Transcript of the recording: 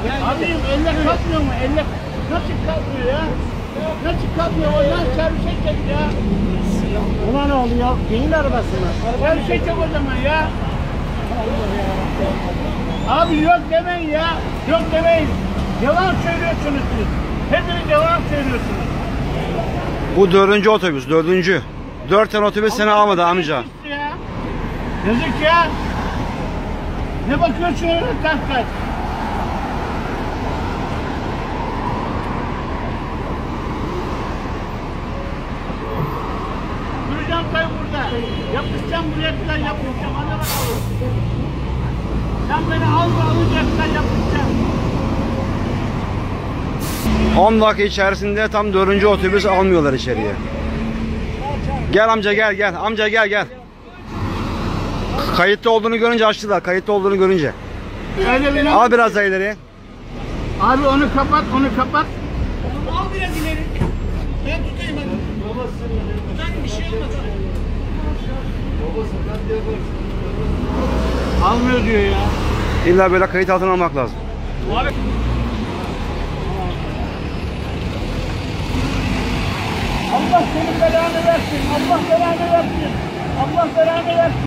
Gitmeyin eller kalkmıyor mu? Eller nasıl kalkmıyor ya? Nasıl kalkmıyor? O yan servise çek ya. Buna ne oluyor? Değil arabasına. Servise çek o zaman ya. Abi yok demeyin ya. Yok demeyin. Yalan söylüyorsunuz siz. Hepiniz yalan söylüyorsunuz. Bu dördüncü otobüs, dördüncü. Dört tane otobüs seni almadı amca. Ya. Yazık ya. Ne bakıyorsun öyle kaç kaç? Duracağım ben burada. Yapışacağım buraya kadar yapışacağım. Hadi bakalım. Sen beni al ve alacaksan yapışacağım. 10 dakika içerisinde tam dördüncü otobüs almıyorlar içeriye. Gel amca gel gel. Amca gel gel. Kayıtlı olduğunu görünce açtılar. Kayıtlı olduğunu görünce. Öyle Al biraz daha ileri. Abi onu kapat, onu kapat. Al biraz ileri. Ben tutayım hadi. Buradan bir şey olmaz. Almıyor diyor ya. İlla böyle kayıt altına almak lazım. Abi. Allah senin belanı versin. Allah belanı versin. Allah belanı versin.